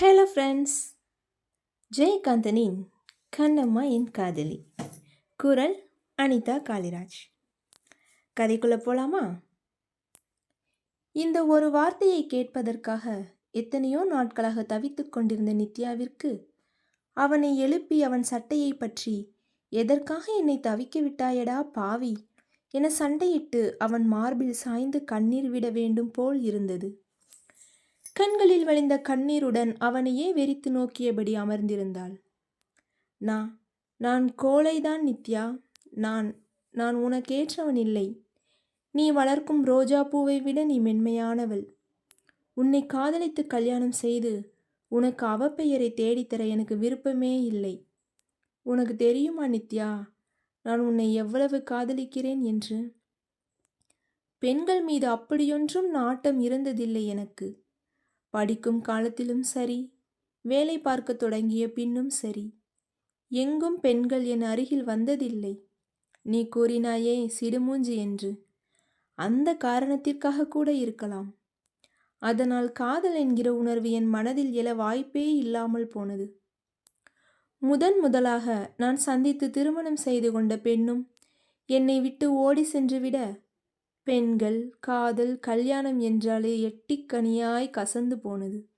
Hello friends ஜெயகாந்தனின் கண்ணம்மா என் காதலி. குரல் அனிதா காளிராஜ் கதைக்குள்ளே போலாமா? இந்த ஒரு வார்த்தையை கேட்பதற்காக எத்தனையோ நாட்களாக தவித்துக் கொண்டிருந்த நித்யாவிற்கு அவனை எழுப்பி அவன் சட்டையை பற்றி எதற்காக என்னை தவிக்க விட்டாயடா பாவி? என சண்டையிட்டு அவன் மார்பில் சாய்ந்து கண்ணீர் விட வேண்டும் போல் இருந்தது. கண்களில் வழிந்த கண்ணீருடன் அவனையே வெறித்து நோக்கியபடி அமர்ந்திருந்தாள். நான் நான் கோழைதான் நித்யா. நான் நான் உனக்கேற்றவன் இல்லை நீ வளர்க்கும் ரோஜா பூவை விட நீ மென்மையானவள். உன்னை காதலித்து கல்யாணம் செய்து உனக்கு அவப்பெயரை தேடித்தர எனக்கு விருப்பமே இல்லை. உனக்கு தெரியுமா நித்யா நான் உன்னை எவ்வளவு காதலிக்கிறேன் என்று? பெண்கள் மீது அப்படியொன்றும் நாட்டம் இருந்ததில்லை எனக்கு. படிக்கும் காலத்திலும் சரி வேலை பார்க்க தொடங்கிய பின்னும் சரி. எங்கும் பெண்கள் என் அருகில் வந்ததில்லை. நீ கூறினாயே சிடுமூஞ்சி என்று. அந்த காரணத்திற்காக கூட இருக்கலாம். அதனால் காதல் என்கிற உணர்வு என் மனதில் எழ வாய்ப்பே இல்லாமல் போனது. முதன் முதலாக நான் சந்தித்து திருமணம் செய்து கொண்ட பெண்ணும் என்னை விட்டு ஓடி சென்றுவிட பெண்கள் காதல் கல்யாணம் என்றாலே எட்டிக்கனியாய் கசந்து போனது.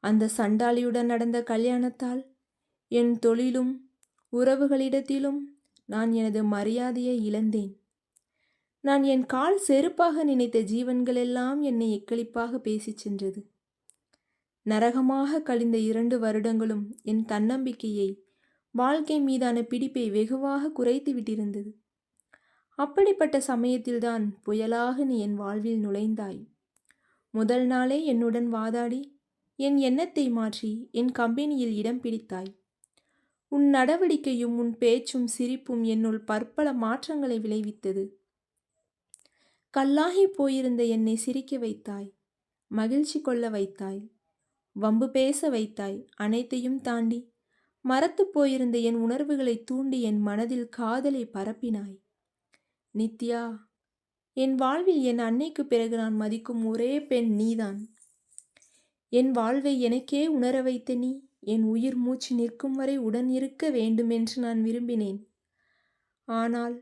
அந்த சண்டாளியுடன் நடந்த கல்யாணத்தால் என் தொழிலும் உறவுகளிடத்திலும் நான் எனது மரியாதையை இழந்தேன். நான் என் கால் செருப்பாக நினைத்த ஜீவன்கள் எல்லாம் என்னை எக்களிப்பாக பேசிச் சென்றது. நரகமாக கழிந்த இரண்டு வருடங்களும் என் தன்னம்பிக்கையை வாழ்க்கை மீதான பிடிப்பை வெகுவாக குறைத்து விட்டிருந்தது அப்படிப்பட்ட சமயத்தில்தான் புயலாக நீ என் வாழ்வில் நுழைந்தாய். முதல் நாளே என்னுடன் வாதாடி என் எண்ணத்தை மாற்றி என் கம்பெனியில் இடம் பிடித்தாய். உன் நடவடிக்கையும் உன் பேச்சும் சிரிப்பும் என்னுள் பற்பல மாற்றங்களை விளைவித்தது. கல்லாகி போயிருந்த என்னை சிரிக்க வைத்தாய் மகிழ்ச்சி கொள்ள வைத்தாய் வம்பு பேச வைத்தாய் அனைத்தையும் தாண்டி மரத்து போயிருந்த என் உணர்வுகளை தூண்டி என் மனதில் காதலை பரப்பினாய். நித்யா என் வாழ்வில் என் அன்னைக்கு பிறகு நான் மதிக்கும் ஒரே பெண் நீதான். என் வாழ்வை எனக்கே உணர வைத்த நீ என் உயிர் மூச்சு நிற்கும் வரை உடன் இருக்க வேண்டுமென்று நான் விரும்பினேன். ஆனால்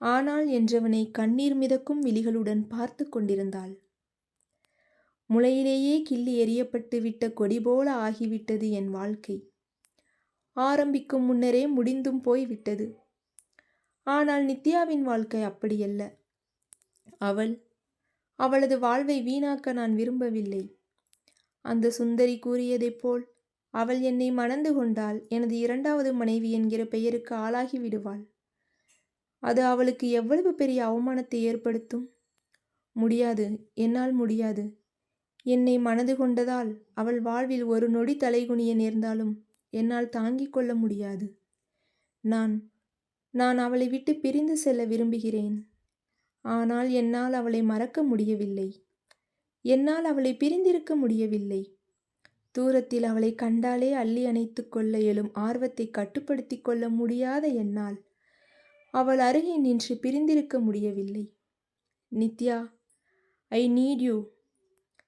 ஆனால் என்றவனை கண்ணீர் மிதக்கும் விழிகளுடன் பார்த்து கொண்டிருந்தாள். முளையிலேயே கிள்ளி எறியப்பட்டு விட்ட கொடி போல ஆகிவிட்டது என் வாழ்க்கை. ஆரம்பிக்கும் முன்னரே முடிந்தும் போய்விட்டது. ஆனால் நித்யாவின் வாழ்க்கை அப்படியல்ல அவள் அவளது வாழ்வை வீணாக்க நான் விரும்பவில்லை. அந்த சுந்தரி கூறியதைப் போல் அவள் என்னை மணந்து கொண்டால் எனது இரண்டாவது மனைவி என்கிற பெயருக்கு ஆளாகி விடுவாள். அது அவளுக்கு எவ்வளவு பெரிய அவமானத்தை ஏற்படுத்தும்? முடியாது என்னால் முடியாது. என்னை மனது கொண்டதால் அவள் வாழ்வில் ஒரு நொடி தலைகுனிய நேர்ந்தாலும் என்னால் தாங்கிக் கொள்ள முடியாது. நான் நான் அவளை விட்டு பிரிந்து செல்ல விரும்புகிறேன். ஆனால் என்னால் அவளை மறக்க முடியவில்லை. என்னால் அவளை பிரிந்திருக்க முடியவில்லை. தூரத்தில் அவளை கண்டாலே அள்ளி அணைத்து கொள்ள எழும் ஆர்வத்தை கட்டுப்படுத்தி கொள்ள முடியாத என்னால் அவள் அருகே நின்று பிரிந்திருக்க முடியவில்லை. Nithya I need you.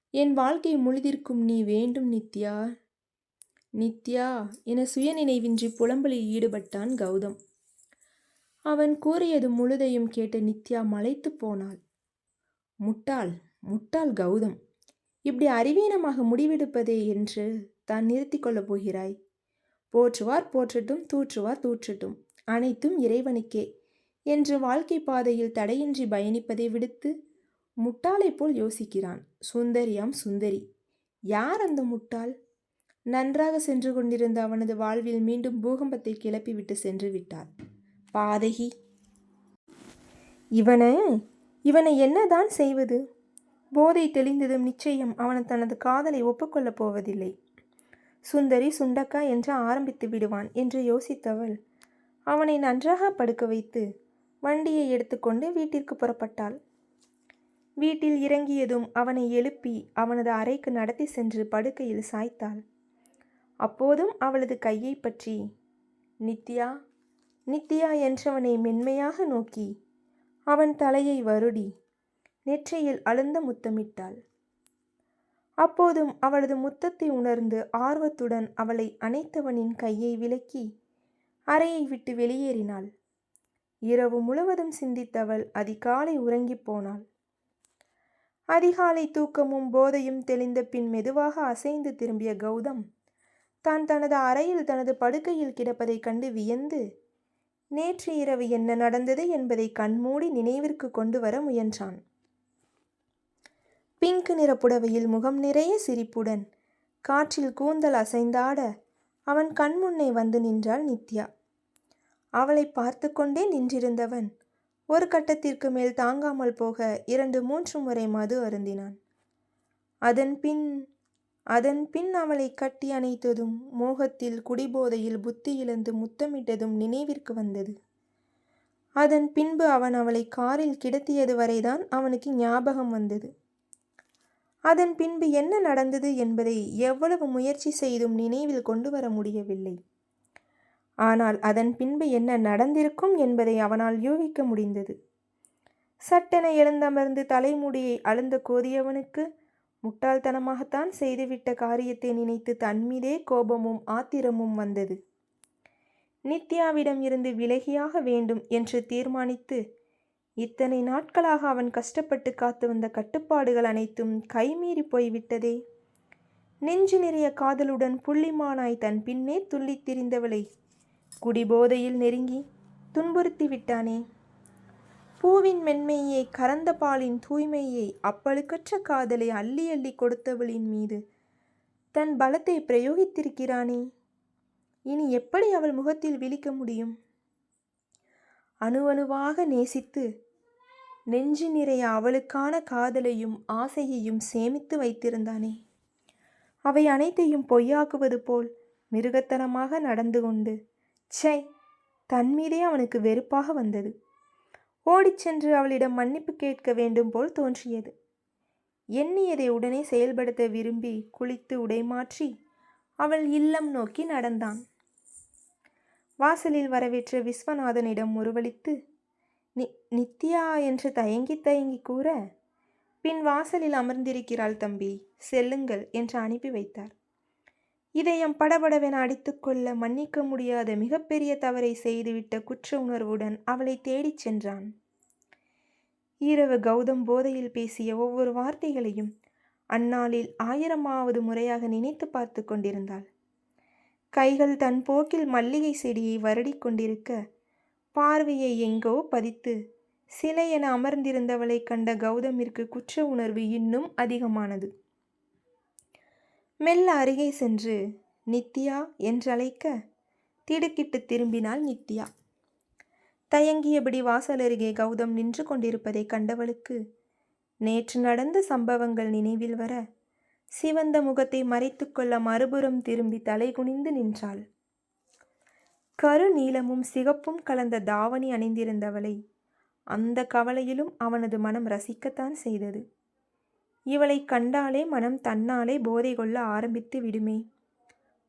என் வாழ்க்கை முழுதிருக்கும் நீ வேண்டும் நித்யா. நித்யா என சுயநினைவின்றி புலம்பலில் ஈடுபட்டான் கௌதம். அவன் கூறியது முழுதையும் கேட்டு நித்யா மலைத்து போனாள். முட்டாள் முட்டாள் கௌதம் இப்படி அறிவீனமாக முடிவெடுப்பதே என்று தான் நிறுத்தி கொள்ளப் போகிறாய். போற்றுவார் போற்றட்டும் தூற்றுவார் தூற்றட்டும் அனைத்தும் இறைவனுக்கே என்று வாழ்க்கை பாதையில் தடையின்றி பயணிப்பதை விடுத்து முட்டாளைப் போல் யோசிக்கிறான். சுந்தரியாம் சுந்தரி யார் அந்த முட்டாள்? நன்றாக சென்று கொண்டிருந்த அவனது வாழ்வில் மீண்டும் பூகம்பத்தை கிளப்பிவிட்டு சென்று விட்டார். பாதகி. இவனை இவனை என்னதான் செய்வது? போதை தெளிந்ததும் நிச்சயம் அவன் தனது காதலை ஒப்புக்கொள்ளப் போவதில்லை. சுந்தரி சுண்டக்கா என்று ஆரம்பித்து விடுவான் என்று யோசித்தவள் அவனை நன்றாக படுக்க வைத்து வண்டியை எடுத்துக்கொண்டு வீட்டிற்கு புறப்பட்டாள். வீட்டில் இறங்கியதும் அவனை எழுப்பி அவனது அறைக்கு நடத்தி சென்று படுக்கையில் சாய்த்தாள். அப்போதும் அவளது கையை பற்றி நித்யா நித்யா என்றவனை மென்மையாக நோக்கி அவன் தலையை வருடி. நெற்றியில் அழுந்த முத்தமிட்டாள். அப்போதும் அவளது முத்தத்தை உணர்ந்து ஆர்வத்துடன் அவளை அணைத்தவனின் கையை விலக்கி அறையை விட்டு வெளியேறினாள். இரவு முழுவதும் சிந்தித்தவள் அதிகாலை உறங்கிப் போனாள். அதிகாலை தூக்கமும் போதையும் தெளிந்த பின் மெதுவாக அசைந்து திரும்பிய கௌதம் தான் தனது அறையில் தனது படுக்கையில் கிடப்பதைக் கண்டு வியந்து நேற்று இரவு என்ன நடந்தது என்பதை கண்மூடி நினைவிற்கு கொண்டு வர முயன்றான். பிங்க் நிற புடவையில் முகம் நிறைய சிரிப்புடன் காற்றில் கூந்தல் அசைந்தாட அவன் கண்முன்னே வந்து நின்றாள் நித்யா. அவளை பார்த்து கொண்டே நின்றிருந்தவன் ஒரு கட்டத்திற்கு மேல் தாங்காமல் போக இரண்டு மூன்று முறை மது அருந்தினான். அதன் பின் அதன் பின் அவளை கட்டி அணைத்ததும் மோகத்தில் குடிபோதையில் புத்தி இழந்து முத்தமிட்டதும் நினைவிற்கு வந்தது. அதன் பின்பு அவன் அவளை காரில் கிடத்தியது வரைதான் அவனுக்கு ஞாபகம் வந்தது. அதன் பின்பு என்ன நடந்தது என்பதை எவ்வளவு முயற்சி செய்தும் நினைவில் கொண்டு வர முடியவில்லை. ஆனால் அதன் பின்பு என்ன நடந்திருக்கும் என்பதை அவனால் யூகிக்க முடிந்தது. சட்டென எழுந்தமர்ந்து தலைமுடியை அழுந்த கோதியவனுக்கு முட்டாள்தனமாகத்தான் செய்துவிட்ட காரியத்தை நினைத்து தன்மீதே கோபமும் ஆத்திரமும் வந்தது. நித்யாவிடம் இருந்து விலகியாக வேண்டும் என்று தீர்மானித்து இத்தனை நாட்களாக அவன் கஷ்டப்பட்டு காத்து வந்த கட்டுப்பாடுகள் அனைத்தும் கைமீறி போய்விட்டதே. நெஞ்சு நிறைய காதலுடன் புள்ளிமானாய் தன் பின்னே துள்ளித் திரிந்தவளை குடிபோதையில் நெருங்கி துன்புறுத்தி விட்டானே பூவின் மென்மையை கறந்த பாலின் தூய்மையை அப்பழுக்கற்ற காதலை அள்ளி அள்ளி கொடுத்தவளின் மீது தன் பலத்தை பிரயோகித்திருக்கிறானே? இனி எப்படி அவள் முகத்தில் விழிக்க முடியும்? அணுவணுவாக நேசித்து நெஞ்சு நிறைய அவளுக்கான காதலையும் ஆசையையும் சேமித்து வைத்திருந்தானே? அவை அனைத்தையும் பொய்யாக்குவது போல் மிருகத்தனமாக நடந்து கொண்டு சை தன் மீதே அவனுக்கு வெறுப்பாக வந்தது. ஓடிச் சென்று அவளிடம் மன்னிப்பு கேட்க வேண்டும் போல் தோன்றியது. எண்ணியதை உடனே செயல்படுத்த விரும்பி குளித்து உடைமாற்றி அவள் இல்லம் நோக்கி நடந்தான். வாசலில் வரவேற்ற விஸ்வநாதனிடம் முருவளித்து நி நித்யா என்று தயங்கி தயங்கி கூற பின் வாசலில் அமர்ந்திருக்கிறாள் தம்பி செல்லுங்கள் என்று அனுப்பி வைத்தார். இதயம் படபடவென அடித்துக்கொள்ள மன்னிக்க முடியாத மிகப்பெரிய தவறை செய்துவிட்ட குற்ற உணர்வுடன் அவளை தேடிச் சென்றான். இரவு கௌதம் போதையில் பேசிய ஒவ்வொரு வார்த்தைகளையும் அந்நாளில் ஆயிரமாவது முறையாக நினைத்து பார்த்து கொண்டிருந்தாள். கைகள் தன் போக்கில் மல்லிகை செடியை வருடி கொண்டிருக்க பார்வையை எங்கோ பதித்து சிலை என அமர்ந்திருந்தவளை கண்ட கௌதமிற்கு குற்ற உணர்வு இன்னும் அதிகமானது. மெல்ல அருகே சென்று நித்யா என்றழைக்க திடுக்கிட்டு திரும்பினாள் நித்யா. தயங்கியபடி வாசல் அருகே கௌதம் நின்று கொண்டிருப்பதை கண்டவளுக்கு நேற்று நடந்த சம்பவங்கள் நினைவில் வர சிவந்த முகத்தை மறைத்துக்கொள்ள மறுபுறம் திரும்பி தலைகுனிந்து நின்றாள். கரு நீலமும் சிகப்பும் கலந்த தாவணி அணிந்திருந்தவளை அந்த கவலையிலும் அவனது மனம் ரசிக்கத்தான் செய்தது. இவளை கண்டாலே மனம் தன்னாலே போதை கொள்ள ஆரம்பித்து விடுமே.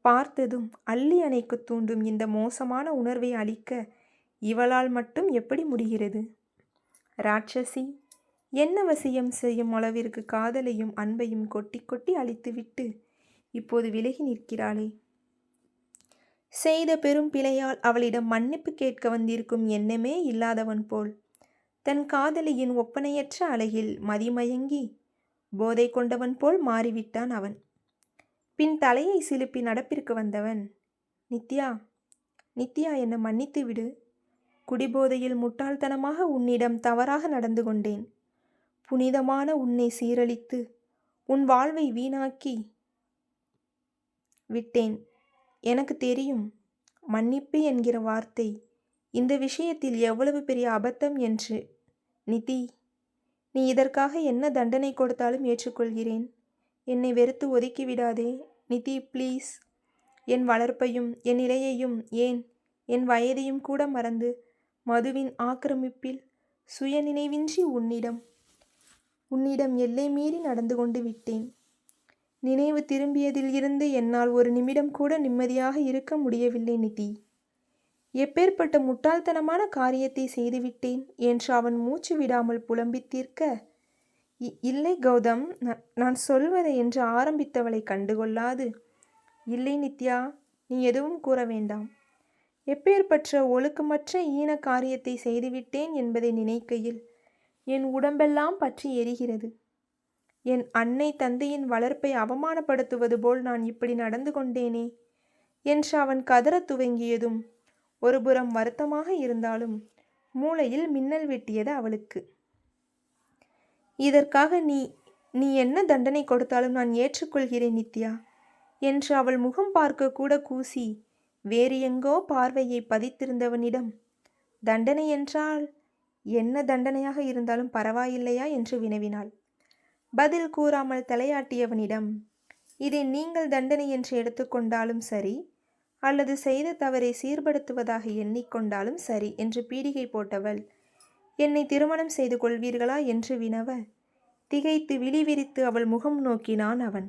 பார்த்ததும் அள்ளி அணைக்கு தூண்டும் இந்த மோசமான உணர்வை அளிக்க இவளால் மட்டும் எப்படி முடிகிறது? ராட்சசி என்ன வசியம் செய்யும் அளவிற்கு காதலையும் அன்பையும் கொட்டி கொட்டி அழித்துவிட்டு இப்போது விலகி நிற்கிறாளே. செய்த பெரும் பிழையால் அவளிடம் மன்னிப்பு கேட்க வந்திருக்கும் எண்ணமே இல்லாதவன் போல். தன் காதலியின் ஒப்பனையற்ற அழகில் மதிமயங்கி போதை கொண்டவன் போல் மாறிவிட்டான் அவன். பின் தலையை சிலுப்பி நடப்பிற்கு வந்தவன் நித்யா நித்யா என்னை மன்னித்து விடு. குடிபோதையில் முட்டாள்தனமாக உன்னிடம் தவறாக நடந்து கொண்டேன். புனிதமான உன்னை சீரழித்து உன் வாழ்வை வீணாக்கி விட்டேன். எனக்கு தெரியும் மன்னிப்பு என்கிற வார்த்தை இந்த விஷயத்தில் எவ்வளவு பெரிய அபத்தம் என்று. நிதி நீ இதற்காக என்ன தண்டனை கொடுத்தாலும் ஏற்றுக்கொள்கிறேன். என்னை வெறுத்து ஒதுக்கிவிடாதே நிதி ப்ளீஸ் என் வளர்ப்பையும் என் நிலையையும் ஏன்? என் வயதையும் கூட மறந்து மதுவின் ஆக்கிரமிப்பில் சுயநினைவின்றி உன்னிடம் உன்னிடம் எல்லை மீறி நடந்து கொண்டு விட்டேன். நினைவு திரும்பியதில் இருந்து என்னால் ஒரு நிமிடம் கூட நிம்மதியாக இருக்க முடியவில்லை நிதி. எப்பேற்பட்ட முட்டாள்தனமான காரியத்தை செய்துவிட்டேன் என்று அவன் மூச்சு விடாமல் புலம்பி தீர்க்க இ- இல்லை கௌதம் நான் நான் சொல்வதை என்று ஆரம்பித்தவளை கண்டுகொள்ளாது. இல்லை நித்யா நீ எதுவும் கூற வேண்டாம். எப்பேற்பற்ற ஒழுக்கமற்ற ஈன காரியத்தை செய்துவிட்டேன் என்பதை நினைக்கையில் என் உடம்பெல்லாம் பற்றி எரிகிறது. என் அன்னை தந்தையின் வளர்ப்பை அவமானப்படுத்துவது போல் நான் இப்படி நடந்து கொண்டேனே என்று அவன் கதற துவங்கியதும் ஒருபுறம் வருத்தமாக இருந்தாலும் மூளையில் மின்னல் வெட்டியது அவளுக்கு. இதற்காக நீ நீ என்ன தண்டனை கொடுத்தாலும் நான் ஏற்றுக்கொள்கிறேன் நித்யா என்று அவள் முகம் பார்க்க கூட கூசி வேறு எங்கோ பார்வையை பதித்திருந்தவனிடம் தண்டனை என்றால் என்ன தண்டனையாக இருந்தாலும் பரவாயில்லையா? என்று வினவினாள். பதில் கூறாமல் தலையாட்டியவனிடம் இதை நீங்கள் தண்டனை என்று எடுத்துக்கொண்டாலும் சரி அல்லது செய்த தவறை சீர்படுத்துவதாக எண்ணிக்கொண்டாலும் சரி என்று பீடிகை போட்டவள். என்னை திருமணம் செய்து கொள்வீர்களா? என்று வினவ. திகைத்து விழிவிரித்து அவள் முகம் நோக்கினான் அவன்.